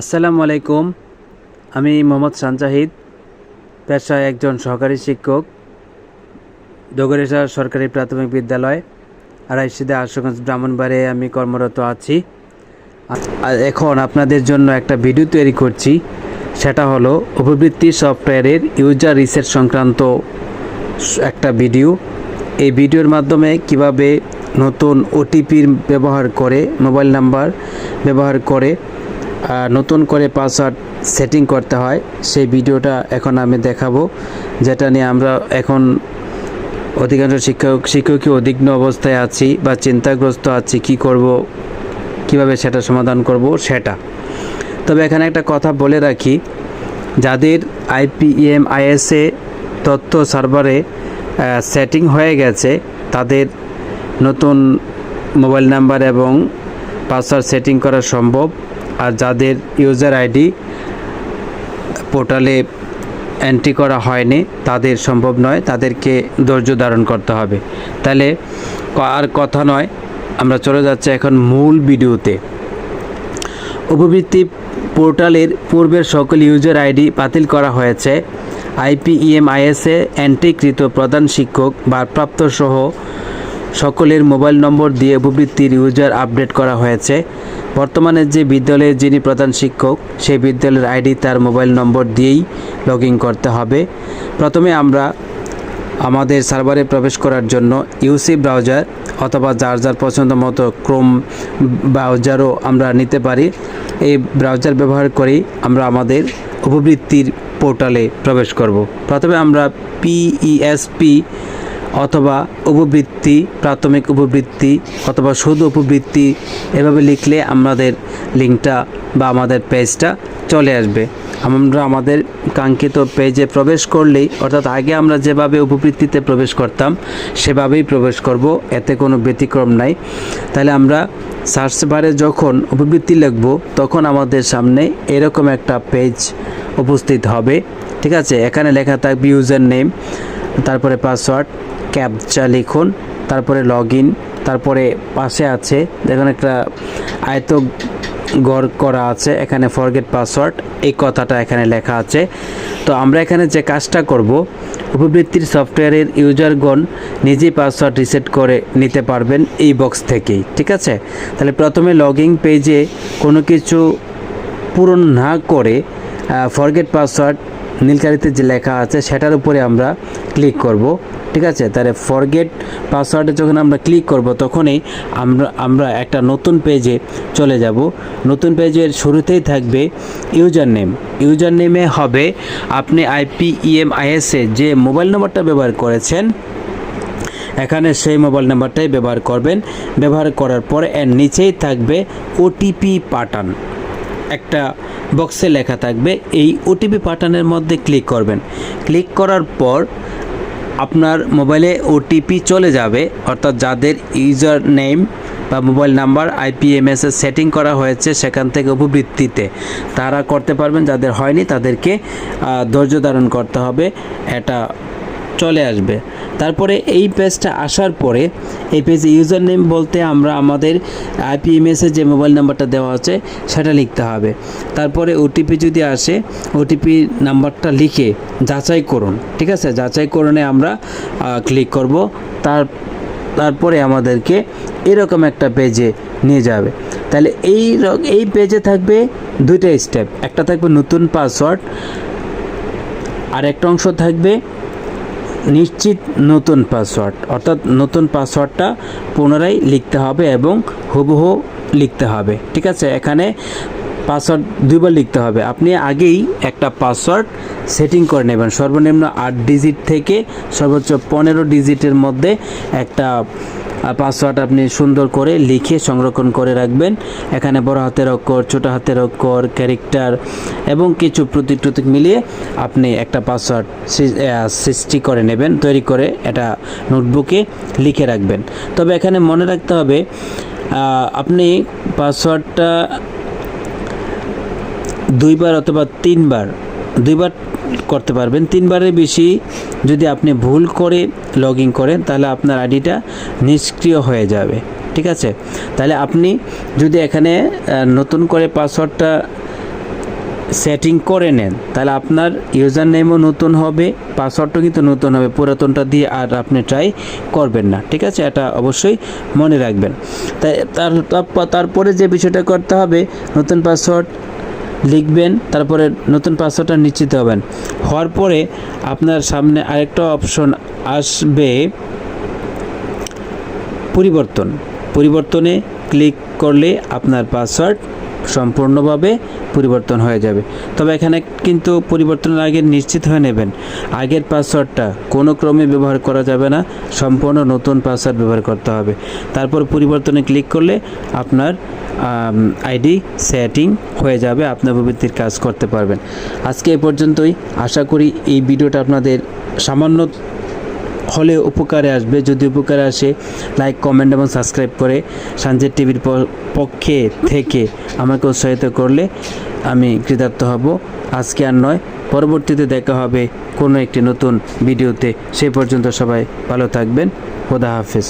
আসসালামু আলাইকুম। আমি মোহাম্মদ সানজাহিদ, পেশায় একজন সহকারী শিক্ষক ডগরেশা সরকারি প্রাথমিক বিদ্যালয়, আড়াইশিদে আশুগঞ্জ ব্রাহ্মণবাড়ে আমি কর্মরত আছি। এখন আপনাদের জন্য একটা ভিডিও তৈরি করছি। সেটা হলো উপবৃত্তি সফটওয়্যারের ইউজার রিসেট সংক্রান্ত একটা ভিডিও। এই ভিডিওর মাধ্যমে কীভাবে নতুন ওটিপির ব্যবহার করে, মোবাইল নাম্বার ব্যবহার করে নতুন করে পাসওয়ার্ড সেটিং করতে হয়। সেই ভিডিওটা এখন আমি দেখাবো, যেটা নিয়ে আমরা এখন অধিকাংশ শিক্ষক শিক্ষকই উদ্বিগ্ন অবস্থায় আছি বা চিন্তাগ্রস্ত আছি, কি করব, কীভাবে সেটা সমাধান করব, সেটা। তবে এখানে একটা কথা বলে রাখি, যাদের আইপিএম, আইএসএ তথ্য সার্ভারে সেটিং হয়ে গেছে, তাদের নতুন মোবাইল নাম্বার এবং পাসওয়ার্ড সেটিং করা সম্ভব। আর যাদের ইউজার আইডি পোর্টালে এন্ট্রি করা হয়নি, তাদের সম্ভব নয়, তাদেরকে ধৈর্য ধারণ করতে হবে। তাহলে আর কথা নয়, আমরা চলে যাচ্ছি এখন মূল ভিডিওতে। উপবৃত্তি পোর্টালের পূর্বের সকল ইউজার আইডি বাতিল করা হয়েছে। আইপিইএমআইএসএ এন্ট্রিকৃত প্রধান শিক্ষক, ভারপ্রাপ্ত সহ সকলের মোবাইল নম্বর দিয়ে উপবৃত্তির ইউজার আপডেট করা হয়েছে। বর্তমানে যে বিদ্যালয়ের যিনি প্রধান শিক্ষক, সেই বিদ্যালয়ের আইডি তার মোবাইল নম্বর দিয়েই লগ করতে হবে। প্রথমে আমরা আমাদের সার্ভারে প্রবেশ করার জন্য ইউসি ব্রাউজার অথবা যার যার পছন্দ মতো ক্রোম ব্রাউজারও আমরা নিতে পারি। এই ব্রাউজার ব্যবহার করেই আমরা আমাদের উপবৃত্তির পোর্টালে প্রবেশ করব। প্রথমে আমরা পিইএসপি অথবা উপবৃত্তি, প্রাথমিক উপবৃত্তি অথবা শুধু উপবৃত্তি, এভাবে লিখলে আমাদের লিঙ্কটা বা আমাদের পেজটা চলে আসবে। আমরা আমাদের কাঙ্ক্ষিত পেজে প্রবেশ করলেই, অর্থাৎ আগে আমরা যেভাবে উপবৃত্তিতে প্রবেশ করতাম, সেভাবেই প্রবেশ করব, এতে কোনো ব্যতিক্রম নাই। তাহলে আমরা সার্চ বারে যখন উপবৃত্তি লিখব, তখন আমাদের সামনে এরকম একটা পেজ উপস্থিত হবে। ঠিক আছে? এখানে লেখা থাকবে ইউজার নেম। তারপরে পাসওয়ার্ড, ক্যাপচা লিখুন, তারপরে লগ ইন তারপরে পাশে আছে দেখুন একটা আয়ত গড় করা আছে, এখানে ফরগেট পাসওয়ার্ড এই কথাটা এখানে লেখা আছে। তো আমরা এখানে যে কাজটা করব, উপবৃত্তির সফটওয়্যারের ইউজারগণ নিজেই পাসওয়ার্ড রিসেট করে নিতে পারবেন এই বক্স থেকেই, ঠিক আছে? তাহলে প্রথমে লগিং পেজে কোনো কিছু পূরণ না করে ফরগেট পাসওয়ার্ড নীলকালিতে যে লেখা আছে, সেটার উপরে আমরা ক্লিক করব, ঠিক আছে? তাহলে ফরগেট পাসওয়ার্ডে যখন আমরা ক্লিক করব, তখনই আমরা আমরা একটা নতুন পেজে চলে যাব। নতুন পেজের শুরুতেই থাকবে ইউজার নেম ইউজার নেমে হবে আপনি আইপি আইপিইএমআইএসে যে মোবাইল নম্বরটা ব্যবহার করেছেন, এখানে সেই মোবাইল নাম্বারটাই ব্যবহার করবেন। ব্যবহার করার পর এর নিচেই থাকবে ওটিপি পাঠান একটা বক্সে লেখা থাকবে, এই ওটিপি পাঠানের মধ্যে ক্লিক করবেন। ক্লিক করার পর আপনার মোবাইলে ওটিপি চলে যাবে, অর্থাৎ যাদের ইউজার নেম বা মোবাইল নাম্বার আইপিএমএস এর সেটিং করা হয়েছে সেখান থেকে উপবৃত্তিতে, তারা করতে পারবেন, যাদের হয়নি তাদেরকে ধৈর্য ধারণ করতে হবে। এটা চলে আসবে। তারপরে এই পেজটা আসার পরে এই পেজে ইউজার নেম বলতে আমরা আমাদের আইপিএমএসের যে মোবাইল নাম্বারটা দেওয়া আছে, সেটা লিখতে হবে। তারপরে ওটিপি যদি আসে ওটিপি নাম্বারটা লিখে যাচাই করুন, ঠিক আছে? যাচাই করণে আমরা ক্লিক করব। তার, তারপরে আমাদেরকে এরকম একটা পেজে নিয়ে যাবে। তাহলে এই এই পেজে থাকবে দুইটা স্টেপ একটা থাকবে নতুন পাসওয়ার্ড আর একটা অংশ থাকবে নিশ্চিত নতুন পাসওয়ার্ড অর্থাৎ নতুন পাসওয়ার্ডটা পুনরায় লিখতে হবে এবং হুবহু লিখতে হবে, ঠিক আছে? এখানে পাসওয়ার্ড দুইবার লিখতে হবে। আপনি আগেই একটা পাসওয়ার্ড সেটিং করে নেবেন। সর্বনিম্ন আট ডিজিট থেকে সর্বোচ্চ পনেরো ডিজিটের মধ্যে একটা পাসওয়ার্ড আপনি সুন্দর করে লিখে সংরক্ষণ করে রাখবেন। এখানে বড় হাতের অক্ষর, ছোট হাতের অক্ষর ক্যারেক্টার এবং কিছু প্রতীক টতীক মিলিয়ে আপনি একটা পাসওয়ার্ড সৃষ্টি করে নেবেন, তৈরি করে এটা নোটবুকে লিখে রাখবেন। তবে এখানে মনে রাখতে হবে আপনি পাসওয়ার্ডটা দুইবার অথবা তিনবার দুইবার করতে পারবেন। তিনবারের বেশি যদি আপনি ভুল করে লগ ইন করেন, তাহলে আপনার আইডিটা নিষ্ক্রিয় হয়ে যাবে। ঠিক আছে? তাহলে আপনি যদি এখানে নতুন করে পাসওয়ার্ডটা সেটিং করে নেন, তাহলে আপনার ইউজার নেমও নতুন হবে পাসওয়ার্ডটাও কিন্তু নতুন হবে, পুরাতনটা দিয়ে আর আপনি ট্রাই করবেন না। ঠিক আছে? এটা অবশ্যই মনে রাখবেন। তাই তার তার- তারপরে যে বিষয়টা করতে হবে, নতুন পাসওয়ার্ড লিখবেন, তারপরে নতুন পাসওয়ার্ডটা নিশ্চিত হবেন। হওয়ার পরে আপনার সামনে আরেকটা অপশন আসবে, পরিবর্তন। পরিবর্তনে ক্লিক করলে আপনার পাসওয়ার্ড সম্পূর্ণভাবে পরিবর্তন হয়ে যাবে। তবে এখানে কিন্তু পরিবর্তনের আগে নিশ্চিত হয়ে নেবেন, আগের পাসওয়ার্ডটা কোনো ক্রমে ব্যবহার করা যাবে না, সম্পূর্ণ নতুন পাসওয়ার্ড ব্যবহার করতে হবে। তারপর পরিবর্তনে ক্লিক করলে আপনার আইডি সেটিং হয়ে যাবে আপনার প্রবৃত্তির কাজ করতে পারবেন। আজকে এ পর্যন্তই। আশা করি এই ভিডিওটা আপনাদের সামান্য হলে উপকারে আসবে। যদি উপকারে আসে লাইক কমেন্ট এবং সাবস্ক্রাইব করে সানজের টিভির পক্ষে থেকে আমাকে উৎসাহিত করলে আমি কৃতার্থ হব। আজকে আর নয়, পরবর্তীতে দেখা হবে কোনো একটি নতুন ভিডিওতে। সেই পর্যন্ত সবাই ভালো থাকবেন। খোদা হাফেজ।